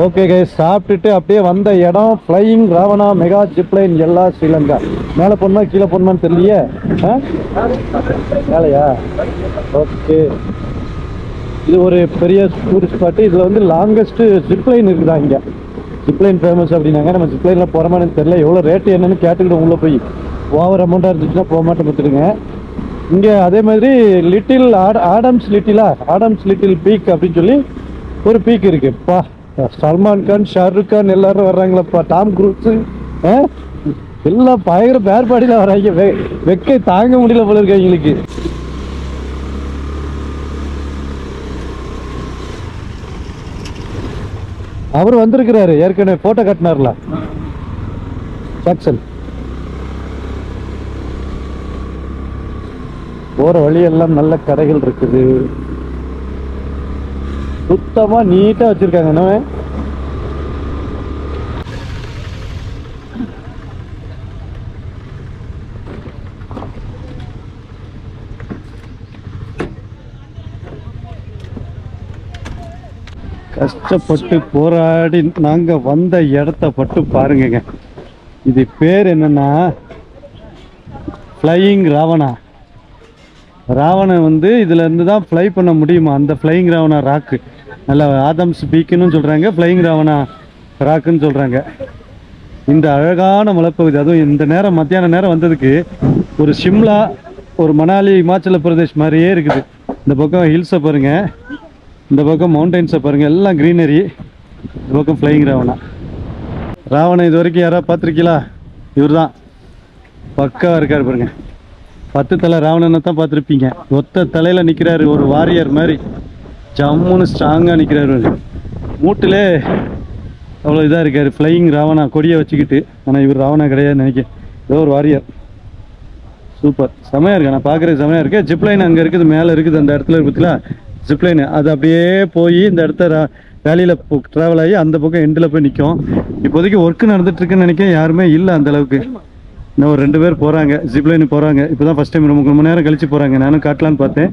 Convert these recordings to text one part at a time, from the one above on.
Okay கை சாப்பிட்டுட்டு அப்படியே வந்த இடம் ஃப்ளையிங் ராவணா மெகா ஜிப்லைன் எல்லா ஸ்ரீலங்கா. மேலே போடணுமா கீழே போடணுமான்னு தெரியலையே? ஆ? மேலையா? ஓகே இது ஒரு பெரிய டூரிஸ்ட் ஸ்பாட்டு இதில் வந்து லாங்கஸ்ட்டு ஜிப்லைன் இருக்குதா இங்கே? ஜிப்லைன் ஃபேமஸ் அப்படின்னாங்க. நம்ம ஜிப்லைனில் போகிறோமான்னு தெரியல. எவ்வளோ ரேட்டு என்னென்னு கேட்டுக்கிட்டு உள்ளே போய் ஓவர் அமௌண்ட்டாக இருந்துச்சுன்னா போக மாட்டேன் பார்த்துடுங்க இங்கே அதே மாதிரி லிட்டில் ஆட ஆடம்ஸ் லிட்டிலா ஆடம்ஸ் லிட்டில் பீக் அப்படின்னு சொல்லி ஒரு பீக் இருக்குப்பா சல்மான் கான் ஷாருக் கான் எல்லாரும் வர்றாங்களப்பா. டாம் குரூஸ் எல்லாம் பயங்கர பேர்பாடியில் வராங்க. வெ வெக்கை தாங்க முடியல போல இருக்கு எங்களுக்கு. அவர் வந்திருக்கிறாரு ஏற்கனவே போட்டோ கட்டினார்ல. ஜாக்சன் போகிற வழியெல்லாம் நல்ல கடைகள் இருக்குது. சுத்தமா நீட்டா வச்சிருக்காங்க. என்ன கஷ்டப்பட்டு போராடி நாங்க வந்த இடத்த பட்டு பாருங்கங்க. இது பேர் என்னன்னா ஃப்ளையிங் ராவணா ராவணன் வந்து இதுல இருந்து தான் ஃப்ளை பண்ண முடியுமா? அந்த ஃப்ளையிங் ராவணா ராக்கு நல்ல ஆதம்ஸ் பீக்குன்னு சொல்கிறாங்க ஃப்ளையிங் ராவணா ராக்குன்னு சொல்கிறாங்க இந்த அழகான மலைப்பகுதி அதுவும் இந்த நேரம் மத்தியான நேரம் வந்ததுக்கு ஒரு சிம்லா ஒரு மணாலி இமாச்சல பிரதேஷ் மாதிரியே இருக்குது. இந்த பக்கம் ஹில்ஸை பாருங்கள் இந்த பக்கம் மவுண்டைன்ஸை பாருங்கள் எல்லாம் க்ரீனரி இந்த பக்கம் ஃப்ளையிங் ராவணா. ராவணன் இது வரைக்கும் யாராவது பார்த்துருக்கீங்களா? இவர் தான் பக்காவாக இருக்கார் பாருங்க. பத்து தலை ராவணனை தான் பார்த்துருப்பீங்க. ஒத்த தலையில் நிற்கிறாரு ஒரு வாரியர் மாதிரி. ஜம்முன்னு ஸ்ட்ராங்காக நிற்கிறார் மூட்டிலே அவ்வளோ இதாக இருக்கார். ஃப்ளையிங் ராவணா கொடியை வச்சுக்கிட்டு. ஆனால் இவர் ராவணா கிடையாதுன்னு நினைக்கிறேன். ஏதோ ஒரு வாரியர் சூப்பர் செமையாக இருக்கு. நான் பார்க்குறது செமையாக இருக்கேன் ஜிப்லைன் அங்கே இருக்குது. மேலே இருக்குது. அந்த இடத்துல இருக்குதுல ஜிப்லைன் அது அப்படியே போய் இந்த இடத்த வேலையில் ட்ராவல் ஆகி அந்த பக்கம் எண்டில் போய் நிற்கும் இப்போதைக்கு ஒர்க்கு நடந்துட்டுருக்குன்னு நினைக்கிறேன். யாருமே இல்லை அந்த அளவுக்கு. இன்னும் ஒரு ரெண்டு பேர் போகிறாங்க ஜிப்லைன் போகிறாங்க இப்போ தான் ஃபஸ்ட் டைம் ரொம்ப மணி நேரம் கழிச்சு போகிறாங்க நானும் காட்டலான்னு பார்த்தேன்.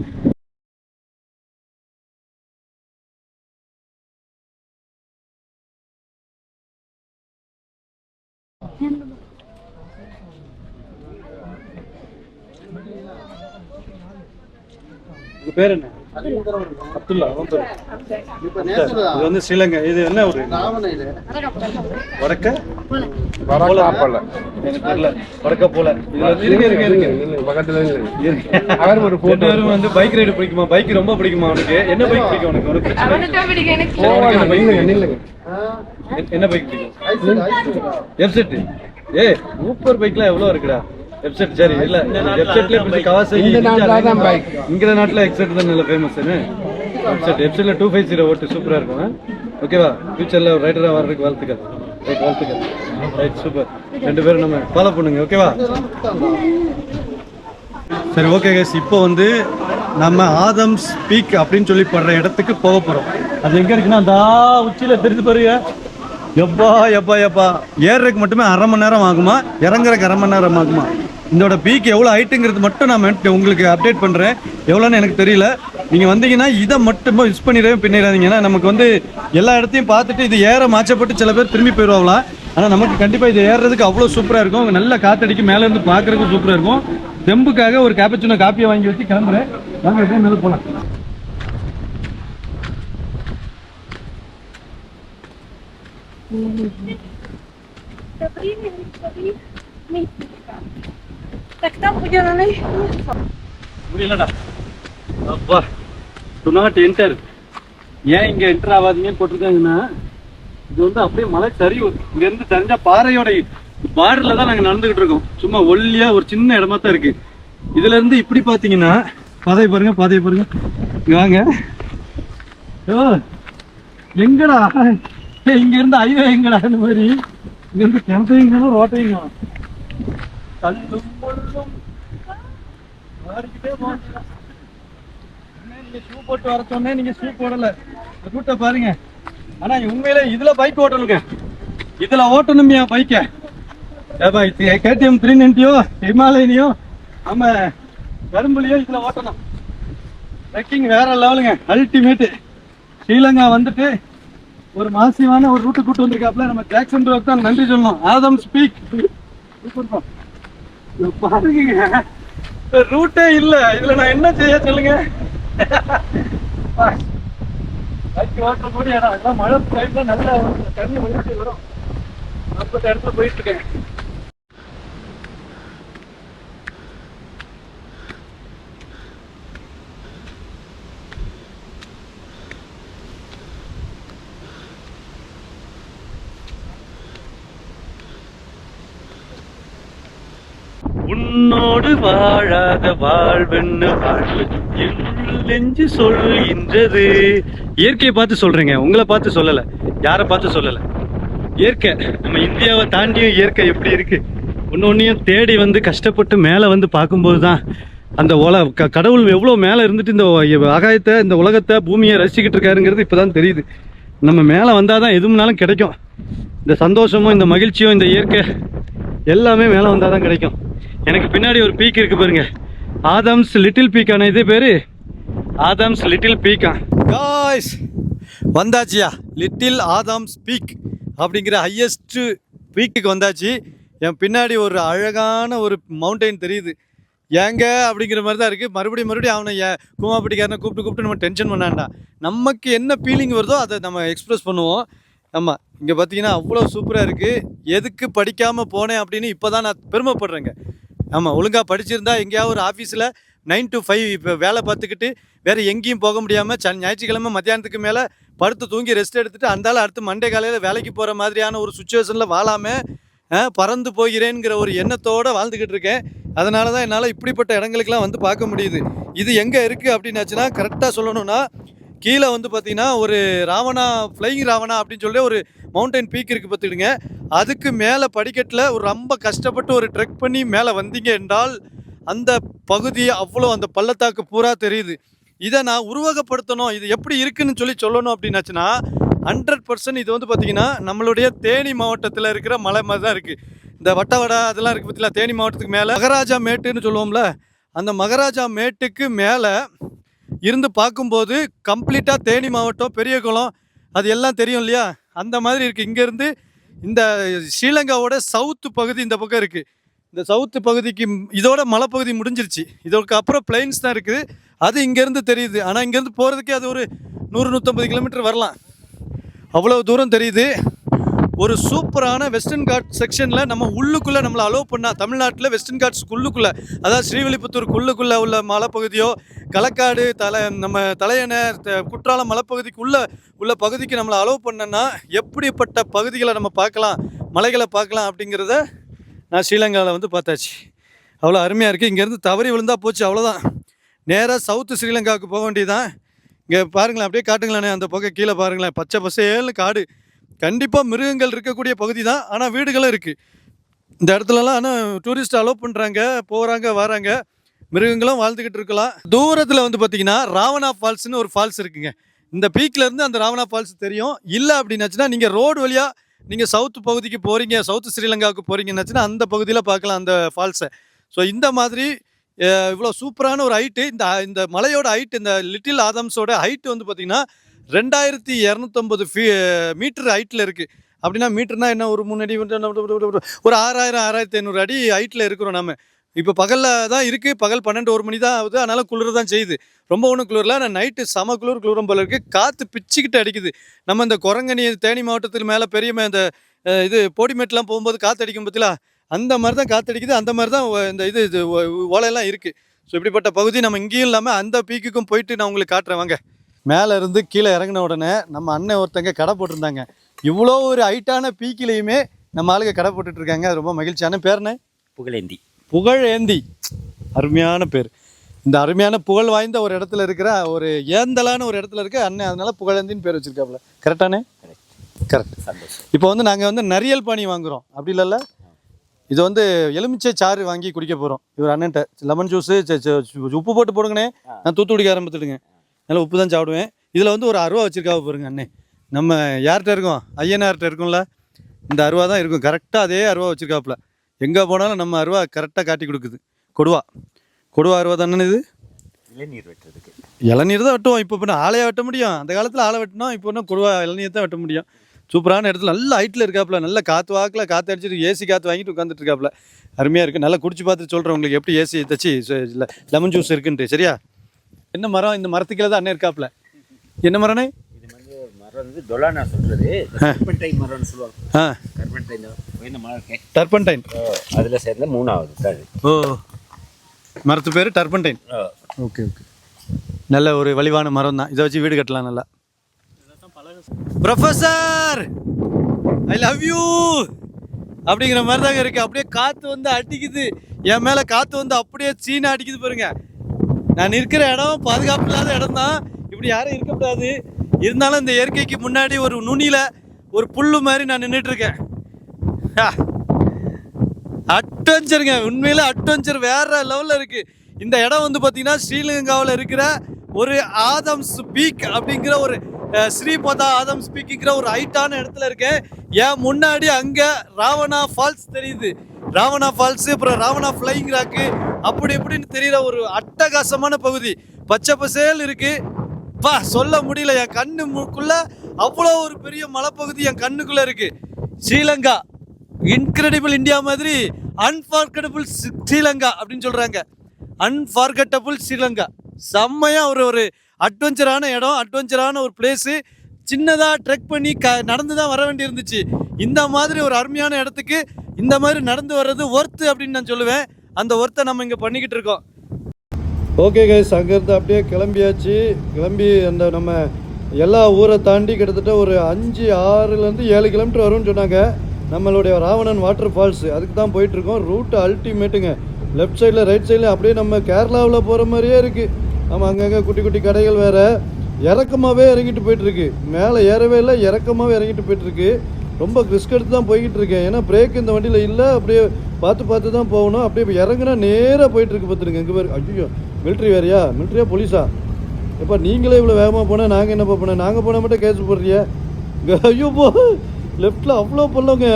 உங்க பேர் என்ன? அப்துல்லா? இது வந்து ஸ்ரீலங்கா. இது என்ன ஒரு வடக்க? தெரியல. வடக்க போல. இது வந்து இருங்க இருங்க இருங்க பக்கத்துல அவர் ஒரு போட்டோ வந்து பைக் ரைடு பிடிக்குமா? பைக் ரொம்ப பிடிக்குமா அவனுக்கு? என்ன பைக் பிடிக்கும் அவனுக்கு? ஒரு. என்ன பைக் பிடிக்கும்? எஃப்செட் ஏ சூப்பர் பைக்ல எவ்வளவு இருக்குடா? எஃப்செட் சரி இல்ல எஃப்செட்ல பிடிச்ச கவாசாகி இந்த நாட்டுல தான் bike. இங்க நாட்டுல எக்ஸெட் தான் நல்ல ஃபேமஸ் எஃப்செட் எஃப்செட்ல டூ ஃபைவ் ஜீரோ ஓட்டு சூப்பரா இருக்கும் ஓகேவா ஃபியூச்சர்ல ரைடரா வர்றதுக்கு வாழ்த்துக்கள். ரைட் வாழ்த்துக்கள். ரைட் சூப்பர் ரெண்டு பேரும் நம்ம ஃபாலோ பண்ணுங்க ஓகேவா சரி ஓகே கேஸ் இப்போ வந்து நம்ம ஆதம்ஸ் பீக் அப்படின்னு சொல்லி படுற இடத்துக்கு போக போறோம். அது எங்க இருக்குன்னா அந்த உச்சியில தெரிஞ்சு பாருங்க. எப்பா எப்பா எப்பா. ஏறுறதுக்கு மட்டுமே அரை மணி நேரம் ஆகுமா? இறங்குறதுக்கு அரை மணி நேரம் ஆகுமா? இதோட பீக் எவ்வளோ ஹைட்டுங்கிறது மட்டும் நான் உங்களுக்கு அப்டேட் பண்ணுறேன் எவ்வளோன்னு எனக்கு தெரியல. நீங்கள் வந்தீங்கன்னா இதை மட்டும் மிஸ் பண்ணிடவே பின்னிடாதீங்கன்னா நமக்கு வந்து எல்லா இடத்தையும் பார்த்துட்டு இது ஏற மாச்சப்பட்டு சில பேர் திரும்பி போயிடுவாங்களாம். ஆனால் நமக்கு கண்டிப்பாக இது ஏறுறதுக்கு அவ்வளோ சூப்பராக இருக்கும். நல்ல காத்தடிக்கு மேலே இருந்து சூப்பராக இருக்கும். தெம்புக்காக ஒரு கேப்பச்சினோ காப்பியை வாங்கி வச்சு கிளம்புறேன். வாங்க எப்படியும் மேலே போகலாம் முடியலடா அப்பா டு நாட் என்டர் ஏன் இங்க என்டர் ஆகாதீங்கன்னு போட்டிருக்காங்கன்னா இது வந்து அப்படியே மலை சரிவு இங்க இருந்து தெரிஞ்ச பாறையோட பார்டர்ல தான் நாங்க நடந்துகிட்டு இருக்கோம் சும்மா ஒல்லியா ஒரு சின்ன இடமா தான் இருக்கு இதுல இருந்து இப்படி பாத்தீங்கன்னா பாதை பாருங்க பாதையை பாருங்க இங்க வாங்க ஓ எங்கடா இங்க இருந்து ஐயோ எங்கடா இந்த மாதிரி இங்க இருந்து கிணத்தையும் ரோட்டையும் காணும் கல்லும் முள்ளும் மாறிக்கிட்டே போகுதுடா. நீங்க ஷூ போட்டு வர சொன்னே நீங்க ஷூ போடல. ரூட்டை பாருங்க. ஆனா உண்மையில இதுல பைக் ஓட்டணுங்க. இதுல ஓட்டணும் ஓட்டணுமியா பைக்க ஏப்பா கேடிஎம் த்ரீ நைன்ட்டியோ ஹிமாலயனியோ நம்ம கரும்புலியோ இதுல ஓட்டணும். ட்ரெக்கிங் வேற லெவலுங்க. அல்டிமேட்டு ஸ்ரீலங்கா வந்துட்டு ஒரு மாசியமான ஒரு ரூட்டு கூட்டு வந்திருக்காப்ல நம்ம ஜாக்சன் ரோக் தான் நன்றி சொல்லணும். ஆதம் ஸ்பீக் பாருங்க. ரூட்டே இல்ல. இதுல நான் என்ன செய்ய சொல்லுங்க? எல்லாம் மழை டைம்ல நல்ல தண்ணி வரும். அப்பட்ட இடத்துல போயிட்டு இருக்கேன். வாழாத வாழ்வென்னு வாழ்வு நெஞ்சு சொல்கின்றது. இயற்கையை பார்த்து சொல்றீங்க. உங்களை பார்த்து சொல்லல. யாரை பார்த்து சொல்லல? இயற்கை. நம்ம இந்தியாவை தாண்டியும் இயற்கை எப்படி இருக்கு? ஒன்று ஒன்றையும் தேடி வந்து கஷ்டப்பட்டு மேலே வந்து பார்க்கும்போது தான் அந்த உல க- கடவுள் எவ்வளோ மேலே இருந்துட்டு இந்த ஆகாயத்தை இந்த உலகத்தை பூமியை ரசிக்கிட்டு இருக்காருங்கிறது இப்போ தான் தெரியுது. நம்ம மேலே வந்தால் தான் எதுனாலும் கிடைக்கும். இந்த சந்தோஷமும் இந்த மகிழ்ச்சியும் இந்த இயற்கை எல்லாமே மேலே வந்தால் தான் கிடைக்கும். எனக்கு பின்னாடி ஒரு பீக் இருக்கு பாருங்க. ஆதம்ஸ் லிட்டில் பீக்கான இது பேர்? ஆதம்ஸ் லிட்டில் பீக்கா காய்ஸ் வந்தாச்சியா? லிட்டில் ஆதம்ஸ் பீக் அப்படிங்கிற ஹையஸ்ட்டு பீக்குக்கு வந்தாச்சு. என் பின்னாடி ஒரு அழகான ஒரு மவுண்டைன் தெரியுது. ஏங்க? அப்படிங்கிற மாதிரி தான் இருக்குது மறுபடியும் மறுபடியும் அவனை ஏன் கூமாப்பட்டிக்காரனை கூப்பிட்டு கூப்பிட்டு நம்ம டென்ஷன் பண்ணாண்டா நமக்கு என்ன ஃபீலிங் வருதோ அதை நம்ம எக்ஸ்ப்ரெஸ் பண்ணுவோம். ஆமாம் இங்கே பார்த்தீங்கன்னா அவ்வளோ சூப்பராக இருக்குது எதுக்கு படிக்காமல் போனேன் அப்படின்னு இப்போ தான் நான் பெருமைப்படுறேங்க. ஆமாம் ஒழுங்காக படிச்சிருந்தா எங்கேயாவது ஒரு ஆஃபீஸில் நைன் டு ஃபைவ் இப்போ வேலை பார்த்துக்கிட்டு வேறு எங்கேயும் போக முடியாமல் ச ஞாயிற்றுக்கிழமை மத்தியானத்துக்கு மேலே படுத்து தூங்கி ரெஸ்ட் எடுத்துகிட்டு அந்தாலும் அடுத்து மண்டே காலையில் வேலைக்கு போகிற மாதிரியான ஒரு சுச்சுவேஷனில் வாழாமல் பறந்து போகிறேங்கிற ஒரு எண்ணத்தோடு வாழ்ந்துக்கிட்டு இருக்கேன். அதனால தான் என்னால் இப்படிப்பட்ட இடங்களுக்கெல்லாம் வந்து பார்க்க முடியுது. இது எங்கே இருக்குது அப்படின்னாச்சுன்னா கரெக்டாக சொல்லணும்னா கீழே வந்து பார்த்தீங்கன்னா ஒரு ராவணா ஃப்ளைங் ராவணா அப்படின்னு சொல்லி ஒரு மவுண்டைன் பீக் இருக்குது பார்த்துடுங்க அதுக்கு மேலே படிக்கட்டில் ஒரு ரொம்ப கஷ்டப்பட்டு ஒரு ட்ரெக் பண்ணி மேலே வந்தீங்க என்றால் அந்த பகுதி அவ்வளோ அந்த பள்ளத்தாக்கு பூரா தெரியுது. இதை நான் உருவகப்படுத்தணும் இது எப்படி இருக்குன்னு சொல்லி சொல்லணும் அப்படின்னாச்சுன்னா ஹண்ட்ரட் பர்சன்ட் இது வந்து பார்த்திங்கன்னா நம்மளுடைய தேனி மாவட்டத்தில் இருக்கிற மலை மாதிரி தான் இருக்குது இந்த வட்டவடை அதெல்லாம் இருக்குது பார்த்தீங்களா தேனி மாவட்டத்துக்கு மேலே. மகராஜா மேட்டுன்னு சொல்லுவோம்ல அந்த மகராஜா மேட்டுக்கு மேலே இருந்து பார்க்கும்போது கம்ப்ளீட்டாக தேனி மாவட்டம் பெரிய குளம் அது எல்லாம் தெரியும் இல்லையா? அந்த மாதிரி இருக்குது இங்கேருந்து இந்த ஸ்ரீலங்காவோட சவுத்து பகுதி இந்த பக்கம் இருக்குது இந்த சவுத்து பகுதிக்கு இதோட மலைப்பகுதி முடிஞ்சிருச்சு. இதற்கு அப்புறம் பிளைன்ஸ் தான் இருக்குது. அது இங்கேருந்து தெரியுது. ஆனால் இங்கேருந்து போகிறதுக்கே அது ஒரு நூறு நூற்றம்பது கிலோமீட்டர் வரலாம். அவ்வளோ தூரம் தெரியுது. ஒரு சூப்பரான வெஸ்டர்ன் காட் செக்ஷனில் நம்ம உள்ளுக்குள்ளே நம்மளை அலோவ் பண்ணால் தமிழ்நாட்டில் வெஸ்டர்ன் காட்ஸ் உள்ளுக்குள்ளே அதாவது ஸ்ரீவில்லிபுத்தூருக்கு உள்ளுக்குள்ளே உள்ள மலைப்பகுதியோ களக்காடு தலை நம்ம தலையணை குற்றாலம் மலைப்பகுதிக்கு உள்ள உள்ள பகுதிக்கு நம்மளை அலோவ் பண்ணேன்னா எப்படிப்பட்ட பகுதிகளை நம்ம பார்க்கலாம் மலைகளை பார்க்கலாம் அப்படிங்கிறத நான் ஸ்ரீலங்காவில் வந்து பார்த்தாச்சு. அவ்வளோ அருமையாக இருக்குது இங்கேருந்து தவறி விழுந்தா போச்சு அவ்வளோதான் நேராக சவுத்து ஸ்ரீலங்காவுக்கு போக வேண்டியதுதான். இங்கே பாருங்களேன் அப்படியே காட்டுங்களேனே அந்த பக்கம் கீழே பாருங்களேன். பச்சை பசேல்னு காடு. கண்டிப்பாக மிருகங்கள் இருக்கக்கூடிய பகுதி தான் ஆனால் வீடுகளும் இருக்குது இந்த இடத்துலலாம் ஆனால் டூரிஸ்ட் அலோவ் பண்ணுறாங்க போகிறாங்க வராங்க. மிருகங்களும் வாழ்ந்துக்கிட்டு இருக்கலாம். தூரத்தில் வந்து பார்த்தீங்கன்னா ராவணா ஃபால்ஸ்னு ஒரு ஃபால்ஸ் இருக்குங்க. இந்த பீக்லேருந்து அந்த ராவணா ஃபால்ஸ் தெரியும். இல்லை அப்படின்னாச்சுன்னா நீங்கள் ரோடு வழியாக நீங்கள் சவுத் பகுதிக்கு போகிறீங்க சவுத் ஸ்ரீலங்காவுக்கு போகிறீங்கன்னாச்சுன்னா அந்த பகுதியில் பார்க்கலாம் அந்த ஃபால்ஸை. ஸோ இந்த மாதிரி இவ்வளோ சூப்பரான ஒரு ஹைட்டு இந்த இந்த மலையோட ஹைட் இந்த லிட்டில் ஆதம்ஸோட ஹைட் வந்து பார்த்திங்கன்னா ரெண்டாயிரத்தி இரநூத்தம்பது ஃபீ மீட்டர் ஹைட்டில் இருக்குது அப்படின்னா மீட்டர்னா என்ன? ஒரு மூணு அடி ஒரு ஆறாயிரம் ஆறாயிரத்தி ஐநூறு அடி ஹைட்டில் இருக்கிறோம் நம்ம இப்போ பகலில் தான் இருக்குது பகல் பன்னெண்டு ஒரு மணி தான் ஆகுது. அதனால் குளிர் தான் செய்யுது. ரொம்ப ஒன்றும் குளிரில் ஆனால் நைட்டு செம குளிர் குளிரும் போல இருக்குது காற்று பிச்சுக்கிட்டு அடிக்குது. நம்ம இந்த குரங்கணி தேனி மாவட்டத்துக்கு மேலே பெரிய இந்த இது போடிமேட்லாம் போகும்போது காற்று அடிக்கும் பற்றிலா அந்த மாதிரி தான் காற்று அடிக்குது. அந்த மாதிரி தான் இந்த இது இது ஓலையெல்லாம் இருக்குது ஸோ இப்படிப்பட்ட பகுதி நம்ம இங்கேயும் இல்லாமல் அந்த பீக்குக்கும் போயிட்டு நான் உங்களுக்கு காட்டுறேன். வாங்க. மேலே இருந்து கீழே இறங்கின உடனே நம்ம அண்ணன் ஒருத்தங்க கடை போட்டிருந்தாங்க. இவ்வளோ ஒரு ஹைட்டான பீக்கிலையுமே நம்ம ஆளுங்க கடை போட்டுட்டு இருக்காங்க. அது ரொம்ப மகிழ்ச்சியான பேர்னே புகழேந்தி. புகழேந்தி. அருமையான பேர். இந்த அருமையான புகழ் வாய்ந்த ஒரு இடத்துல இருக்கிற ஒரு ஏந்தலான ஒரு இடத்துல இருக்க அண்ணன் அதனால புகழேந்தின்னு பேர் வச்சிருக்காப்புல. கரெக்டானே கரெக்ட் சந்தோஷம். இப்போ வந்து நாங்கள் வந்து நரியல் பானி வாங்குறோம். அப்படி இல்லைல்ல? இது வந்து எலுமிச்சை சாறு வாங்கி குடிக்க போகிறோம் இவர் அண்ணன்ட்ட லெமன் ஜூஸு உப்பு போட்டு போடுங்கண்ணே. நான் தூத்துக்குடிக்க ஆரம்பித்துடுங்க நல்லா உப்பு தான் சாப்பிடுவேன். இதில் வந்து ஒரு அருவா வச்சிருக்காவ பாருங்க அண்ணே. நம்ம யார்கிட்ட இருக்கோம்? ஐயனார்கிட்ட இருக்கும்ல? இந்த அருவா தான் இருக்கும். கரெக்டாக அதே அருவா வச்சிருக்காப்புல. எங்கே போனாலும் நம்ம அருவா கரெக்டாக காட்டி கொடுக்குது. கொடுவா. கொடுவா அருவா தானே இது? இளநீர் வெட்டுறதுக்கு. இளநீர் தான் வெட்டுவோம். இப்போ இப்போ ஆளையா வெட்ட முடியும். அந்த காலத்தில் ஆளை வெட்டினோம். இப்போ இன்னும் கொடுவா இளநீர் தான் வெட்ட முடியும். சூப்பரான இடத்துல நல்ல ஹைட்டில் இருக்காப்புல. நல்ல காற்று வாக்கில் காற்று அடிச்சிட்டு ஏசி காற்று வாங்கிட்டு உட்காந்துட்டு இருக்காப்புல. அருமையாக இருக்குது நல்லா குடிச்சு பார்த்துட்டு சொல்கிறேன் உங்களுக்கு எப்படி ஏசி தச்சு. லெமன் ஜூஸ் இருக்குன்ட்டு. சரியா? என்ன மரம்? இந்த மரத்துக்கீழே தான் அண்ணன் இருக்காப்புல. என்ன மரம்னு டர்பன்டைன் அதில் சேர்ந்த மூணாவது. ஓ. மரத்து பேர் டர்பன்டைன். Okay okay. நல்ல ஒரு வலிவான மரம் தான் இதை வச்சு வீடு கட்டலாம் நல்லா. ப்ரொஃபஸர் ஐ லவ் யூ அப்படிங்கிற மாதிரி தாங்க இருக்கு. அப்படியே காத்து வந்து அடிக்குது. என் மேல காத்து வந்து அப்படியே சீனா அடிக்குது பாருங்க. நான் இருக்கிற இடம் பாதுகாப்பு இல்லாத இடம் தான் இப்படி யாரும் இருக்கக்கூடாது இருந்தாலும் இந்த இயற்கைக்கு முன்னாடி ஒரு நுனியில ஒரு புல்லு மாதிரி நான் நின்றுட்டு இருக்கேன் அட்வென்ச்சருங்க உண்மையில அட்வென்ச்சர் வேற லெவல்ல இருக்கு. இந்த இடம் வந்து பார்த்தீங்கன்னா ஸ்ரீலங்காவில் இருக்கிற ஒரு ஆதம்ஸ் பீக் அப்படிங்கிற ஒரு ஸ்ரீபதா ஆதம் ஸ்பீக்கிங்கிற ஒரு ஹைட்டான இடத்துல இருக்கேன். என் முன்னாடி அங்கே ராவணா ஃபால்ஸ் தெரியுது. ராவணா ஃபால்ஸ் அப்புறம் ராவணா ஃப்ளைங் ராக்கு அப்படி இப்படின்னு தெரிகிற ஒரு அட்டகாசமான பகுதி. பச்சை பசேல் இருக்குது பா சொல்ல முடியல. என் கண்ணு முக்குள்ள அவ்வளோ ஒரு பெரிய மலைப்பகுதி என் கண்ணுக்குள்ளே இருக்குது ஸ்ரீலங்கா இன்கிரெடிபிள் இந்தியா மாதிரி அன்ஃபார்கட்டபிள் ஸ்ரீலங்கா அப்படின்னு சொல்கிறாங்க அன்ஃபார்கட்டபிள் ஸ்ரீலங்கா. செம்மையாக ஒரு ஒரு அட்வென்ச்சரான இடம் அட்வென்ச்சரான ஒரு பிளேஸு சின்னதாக ட்ரெக் பண்ணி க நடந்து தான் வர வேண்டி இருந்துச்சு இந்த மாதிரி ஒரு அருமையான இடத்துக்கு இந்த மாதிரி நடந்து வர்றது ஒர்த்து அப்படின்னு நான் சொல்லுவேன். அந்த ஒர்த்தை நம்ம இங்கே பண்ணிக்கிட்டு இருக்கோம். ஓகே கைஸ் அங்கேருந்து அப்படியே கிளம்பியாச்சு. கிளம்பி அந்த நம்ம எல்லா ஊரை தாண்டி கிட்டத்தட்ட ஒரு அஞ்சு ஆறுலேருந்து ஏழு கிலோமீட்டர் வரும்னு சொன்னாங்க. நம்மளுடைய ராவணன் வாட்டர் ஃபால்ஸ் அதுக்கு தான் போயிட்டுருக்கோம் ரூட்டு அல்டிமேட்டுங்க லெஃப்ட் சைடில் ரைட் சைடில் அப்படியே நம்ம கேரளாவில் போகிற மாதிரியே இருக்குது நம்ம அங்கங்கே குட்டி குட்டி கடைகள் வேறு. இறக்கமாகவே இறங்கிட்டு போயிட்டுருக்கு. மேலே ஏறவே இல்லை இறக்கமாகவே இறங்கிட்டு போயிட்டுருக்கு. ரொம்ப ரிஸ்க் எடுத்து தான் போய்கிட்டு இருக்கேன். ஏன்னா பிரேக் இந்த வண்டியில் இல்லை அப்படியே பார்த்து பார்த்து தான் போகணும். அப்படியே இப்போ இறங்குனா நேராக போயிட்டுருக்கு பார்த்துருங்க எங்கள் பேர். ஐயோ மிலிட்ரி வேறையா? மிலிட்ரியா போலீஸா எப்போ நீங்களே இவ்வளோ வேகமாக போனால் நாங்கள் என்னப்பா போனோம் நாங்கள் போனால் மட்டும் கேஸ் போடுறியா? இங்கே ஐயோ போ. லெஃப்டில் அவ்வளோ பண்ணவங்க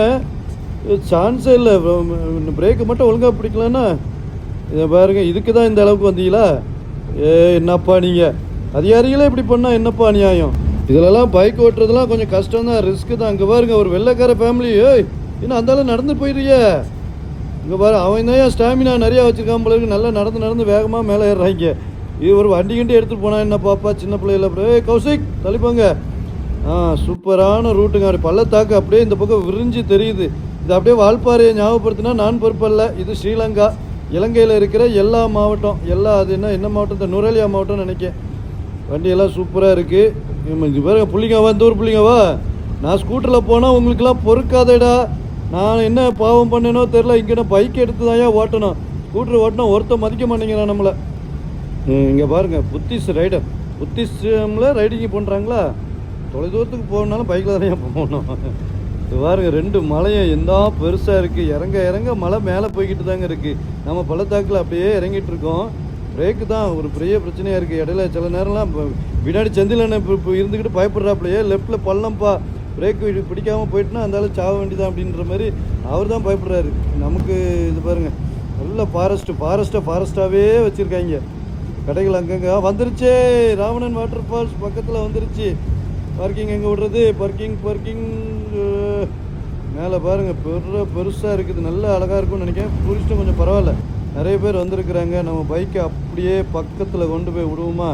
சான்ஸே இல்லை. பிரேக்கு மட்டும் ஒழுங்காக பிடிக்கலன்னா இதை பாருங்க இதுக்கு தான் இந்த அளவுக்கு வந்தீங்களா? ஏ என்னப்பா நீங்கள் அதிகாரிகளே இப்படி பண்ணால் என்னப்பா நியாயம்? இதிலெல்லாம் பைக் ஓட்டுறதுலாம் கொஞ்சம் கஷ்டம் தான் ரிஸ்க்கு தான். அங்கே பாருங்க ஒரு வெள்ளைக்கார ஃபேமிலி ஏய் இன்னும் அந்தாலும் நடந்து போயிடுறியே? இங்கே பாரு அவன் தான் ஸ்டாமினா நிறையா வச்சுருக்கான் பிள்ளைங்க நல்லா நடந்து நடந்து வேகமாக மேலே ஏறுறாங்க. இது ஒரு வண்டி கிண்டி எடுத்துகிட்டு போனால் என்ன பாப்பா சின்ன பிள்ளைகள ஏய் கௌசிக் தள்ளிப்பாங்க. ஆ சூப்பரான ரூட்டுங்க அப்படி பள்ளத்தாக்கு அப்படியே இந்த பக்கம் விரிஞ்சு தெரியுது. இது அப்படியே வால்பாறையை ஞாபகப்படுத்தினா நான் பொறுப்பல்ல. இது ஸ்ரீலங்கா. இலங்கையில் இருக்கிற எல்லா மாவட்டம் எல்லா அது என்ன என்ன மாவட்டம் இந்த நுரேலியா மாவட்டம்னு நினைக்கிறேன் வண்டியெல்லாம் சூப்பராக இருக்குது இது பேர் பிள்ளைங்கவா இந்த ஊர் பிள்ளைங்கவா நான் ஸ்கூட்டரில் போனால் உங்களுக்கெல்லாம் பொறுக்காதேடா. நான் என்ன பாவம் பண்ணேனோ தெரில இங்கே பைக் எடுத்து தான் ஓட்டணும். ஸ்கூட்டர் ஓட்டினா ஒருத்தன் மதிக்க மாட்டேங்கிறான் நம்மளை. இங்கே பாருங்கள் புத்திஸ் ரைடர் புத்திஸ்டில் ரைடிங் பண்ணுறாங்களா தொலை தூரத்துக்கு போகணுனாலும் பைக்கில் தானே போகணும். இது பாருங்க ரெண்டு மலையும் எந்த பெருசாக இருக்குது இறங்க இறங்க மலை மேலே போய்கிட்டு தாங்க இருக்குது நம்ம பள்ளத்தாக்கில் அப்படியே இறங்கிட்டு இருக்கோம். பிரேக்கு தான். ஒரு பெரிய பிரச்சனையாக இருக்குது இடையில சில நேரம்லாம் இப்ப பின்னாடி செந்தில் இப்போ இப்போ இருந்துக்கிட்டு பயப்படுறாப்புலையே லெஃப்ட்டில் பள்ளம்ப்பா பிரேக்கு பிடிக்காமல் போயிட்டுனா அந்தாலும் ஆளு சாவ வேண்டியதான் அப்படின்ற மாதிரி அவர் தான் பயப்படுறாரு. நமக்கு இது பாருங்க நல்ல ஃபாரஸ்ட்டு ஃபாரஸ்ட்டை ஃபாரஸ்ட்டாகவே வச்சுருக்காங்க. கடைகள் அங்கங்கே. வந்துருச்சே. ராவணன் வாட்டர் ஃபால்ஸ் பக்கத்தில் வந்துருச்சு. பார்க்கிங் எங்கே விடுறது? பார்க்கிங் பார்க்கிங் மேலே பாருங்கள் பெரு பெருசாக இருக்குது. நல்ல அழகாக இருக்கும்னு நினைக்கிறேன். டூரிஸ்ட்டும் கொஞ்சம் பரவாயில்ல. நிறைய பேர் வந்திருக்கிறாங்க. நம்ம பைக்கை அப்படியே பக்கத்தில் கொண்டு போய் விடுவோமா?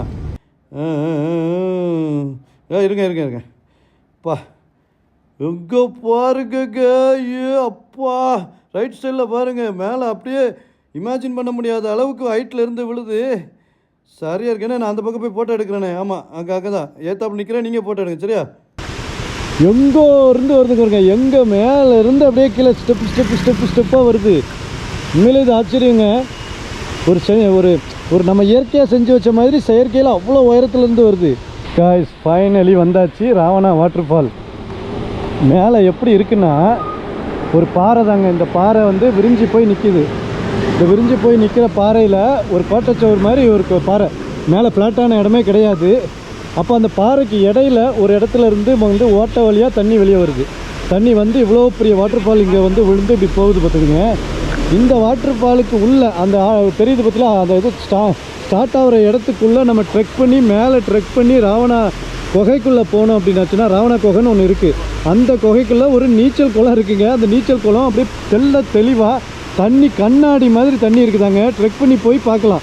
ஆ, ஏ இருங்க இருங்க இருங்க. பா எங்கே பாருங்க ஐயோ அப்பா. ரைட் சைடில் பாருங்க. மேலே அப்படியே இமேஜின் பண்ண முடியாத அளவுக்கு ஹைட்டில் இருந்து விழுது. சரியாக இருக்கு ஏன்னா நான் அந்த பக்கம் போய் ஃபோட்டோ எடுக்கிறேனே. ஆமாம் அங்கே அங்கே தான் ஏத்தாப்புல நிற்கிறேன் நீங்கள் ஃபோட்டோ எடுங்க. சரியா? எங்கோ இருந்து வருதுங்க பாருங்க. எங்கே மேலே இருந்து அப்படியே கீழே ஸ்டெப் ஸ்டெப் ஸ்டெப் ஸ்டெப்பாக வருது. உண்மையிலே இது ஆச்சரியங்க. ஒரு செ- ஒரு ஒரு நம்ம இயற்கையாக செஞ்சு வச்ச மாதிரி செயற்கையில் அவ்வளோ உயரத்துலேருந்து வருது. காய்ஸ் ஃபைனலி வந்தாச்சு ராவணா வாட்டர் ஃபால் மேலே எப்படி இருக்குன்னா ஒரு பாறை தாங்க. இந்த பாறை வந்து விரிஞ்சு போய் நிற்கிது இந்த விரிஞ்சு போய் நிற்கிற பாறையில் ஒரு கோட்டச்சவர் மாதிரி ஒரு பாறை. மேலே ஃப்ளாட்டான இடமே கிடையாது. அப்போ அந்த பாறைக்கு இடையில ஒரு இடத்துல இருந்து வந்து ஓட்டை வழியாக தண்ணி வெளியே வருது. தண்ணி வந்து இவ்வளோ பெரிய வாட்டர் ஃபால் இங்கே வந்து விழுந்து இப்படி போகுது பார்த்துக்குங்க இந்த வாட்டர் ஃபாலுக்கு உள்ளே அந்த பெரியது தெரியுது அந்த இது ஸ்டா ஸ்டார்ட் ஆகிற இடத்துக்குள்ளே நம்ம ட்ரெக் பண்ணி மேலே ட்ரெக் பண்ணி ராவணா குகைக்குள்ளே போனோம் அப்படின்னாச்சுன்னா ராவண குகைன்னு ஒன்று இருக்குது அந்த குகைக்குள்ளே ஒரு நீச்சல் குளம் இருக்குங்க. அந்த நீச்சல் குளம் அப்படியே தெல்ல தெளிவாக தண்ணி கண்ணாடி மாதிரி தண்ணி இருக்குதாங்க. ட்ரெக் பண்ணி போய் பார்க்கலாம்.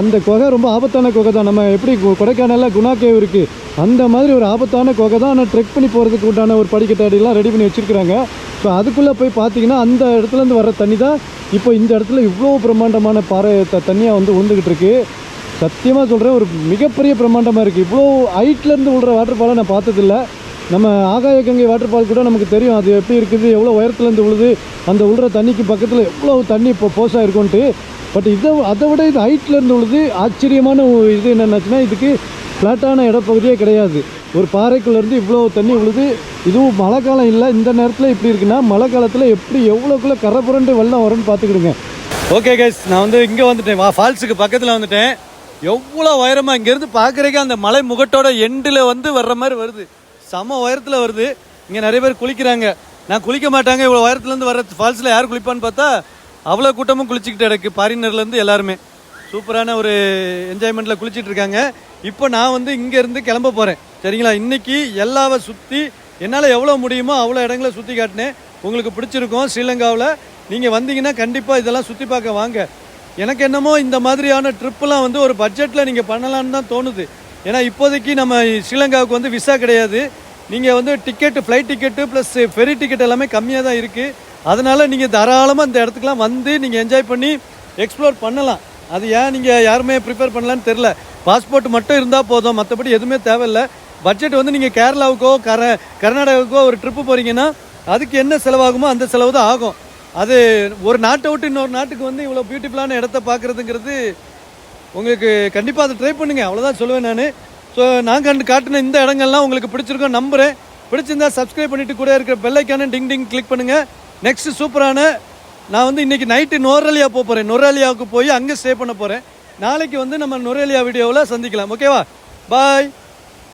அந்த குகை ரொம்ப ஆபத்தான குகை தான். நம்ம எப்படி கு- கொடைக்கானல்ல குணா கேவ் இருக்குது அந்த மாதிரி ஒரு ஆபத்தான குகை தான். ஆனால் ட்ரெக் பண்ணி போகிறதுக்கு உண்டான ஒரு படிக்கட்டாடிலாம் ரெடி பண்ணி வச்சுருக்குறாங்க. ஸோ அதுக்குள்ளே போய் பார்த்தீங்கன்னா அந்த இடத்துலேருந்து வர தண்ணி தான் இப்போ இந்த இடத்துல இவ்வளோ பிரம்மாண்டமான பாறை த தண்ணியாக வந்து உழுந்துக்கிட்டு இருக்குது சத்தியமாக சொல்கிறேன் ஒரு மிகப்பெரிய பிரம்மாண்டமாக இருக்குது இவ்வளோ ஹைட்லேருந்து விழுற வாட்டர் ஃபாலை நான் பார்த்ததில்ல. நம்ம ஆகாய கங்கை வாட்டர் ஃபால் கூட நமக்கு தெரியும். அது எப்படி இருக்குது? எவ்வளோ உயரத்துலேருந்து விழுது அந்த விழுற தண்ணிக்கு பக்கத்தில் எவ்வளோ தண்ணி இப்போ போஸாக இருக்கும்ன்ட்டு பட் இதை அதை விட இது ஹைட்டில் இருந்து விழுது ஆச்சரியமான ஒரு இது என்னென்னாச்சுன்னா இதுக்கு ஃப்ளாட்டான இடப்பகுதியே கிடையாது. ஒரு பாறைக்குள்ளேருந்து இவ்வளோ தண்ணி உழுது இதுவும் மழை காலம் இல்லை. இந்த நேரத்தில் இப்படி இருக்குன்னா மழை காலத்தில் எப்படி எவ்வளோக்குள்ளே கரை புரண்டு வெள்ளம் வரும்னு பார்த்துக்கிடுங்க. ஓகே கைஸ் நான் வந்து இங்கே வந்துட்டேன். வா ஃபால்ஸுக்கு பக்கத்தில் வந்துட்டேன். எவ்வளோ உயரமாக இங்கேருந்து பார்க்குறக்கே அந்த மலை முகட்டோட எண்டில் வந்து வர்ற மாதிரி வருது. செம உயரத்தில் வருது. இங்கே நிறைய பேர் குளிக்கிறாங்க. நான் குளிக்க மாட்டாங்க. இவ்வளோ உயரத்துலேருந்து வர ஃபால்ஸில் யார் குளிப்பான்னு பார்த்தா அவ்வளோ கூட்டமும் குளிச்சுக்கிட்டு இருக்கு. பாரினர்லேருந்து எல்லாருமே. சூப்பரான ஒரு என்ஜாய்மெண்ட்டில் குளிச்சுட்டு இருக்காங்க. இப்போ நான் வந்து இங்கேருந்து கிளம்ப போகிறேன் சரிங்களா? இன்னைக்கு எல்லாவை சுற்றி என்னால் எவ்வளோ முடியுமோ அவ்வளோ இடங்களை சுற்றி காட்டினேன். உங்களுக்கு பிடிச்சிருக்கும் ஸ்ரீலங்காவில். நீங்கள் வந்தீங்கன்னா கண்டிப்பாக இதெல்லாம் சுற்றி பார்க்க வாங்க. எனக்கு என்னமோ இந்த மாதிரியான ட்ரிப்பெல்லாம் வந்து ஒரு பட்ஜெட்டில் நீங்கள் பண்ணலான்னு தான் தோணுது. ஏன்னா இப்போதைக்கு நம்ம ஸ்ரீலங்காவுக்கு வந்து விசா கிடையாது. நீங்கள் வந்து ticket flight ticket plus ferry ticket எல்லாமே கம்மியாக தான் இருக்குது அதனால் நீங்கள் தாராளமாக இந்த இடத்துக்குலாம் வந்து நீங்கள் என்ஜாய் பண்ணி எக்ஸ்ப்ளோர் பண்ணலாம். அது ஏன் நீங்கள் யாருமே ப்ரிப்பேர் பண்ணலான்னு தெரில பாஸ்போர்ட் மட்டும் இருந்தால் போதும். மற்றபடி எதுவுமே தேவையில்லை. பட்ஜெட் வந்து நீங்கள் கேரளாவுக்கோ கர கர்நாடகாவுக்கோ ஒரு ட்ரிப்பு போகிறீங்கன்னா அதுக்கு என்ன செலவாகுமோ அந்த செலவு தான் ஆகும். அது ஒரு நாட்டை விட்டு இன்னொரு நாட்டுக்கு வந்து இவ்வளோ பியூட்டிஃபுல்லான இடத்த பார்க்குறதுங்கிறது உங்களுக்கு கண்டிப்பாக அதை ட்ரை பண்ணுங்கள் அவ்வளோதான் சொல்லுவேன் நான். ஸோ நான் கண்டு காட்டின இந்த இடங்கள்லாம் உங்களுக்கு பிடிச்சிருக்கோம் நம்புகிறேன் பிடிச்சிருந்தா சப்ஸ்கிரைப் பண்ணிட்டு கூட இருக்கிற பெல்லைக்கான டிங் டிங் கிளிக் பண்ணுங்கள் நெக்ஸ்ட் சூப்பரான நான் வந்து இன்னைக்கு நைட்டு நோரலியா போக போகிறேன் நொரேலியாவுக்கு போய் அங்கே ஸ்டே பண்ண போகிறேன் நாளைக்கு வந்து நம்ம நொரேலியா வீடியோவில் சந்திக்கலாம். ஓகேவா பாய்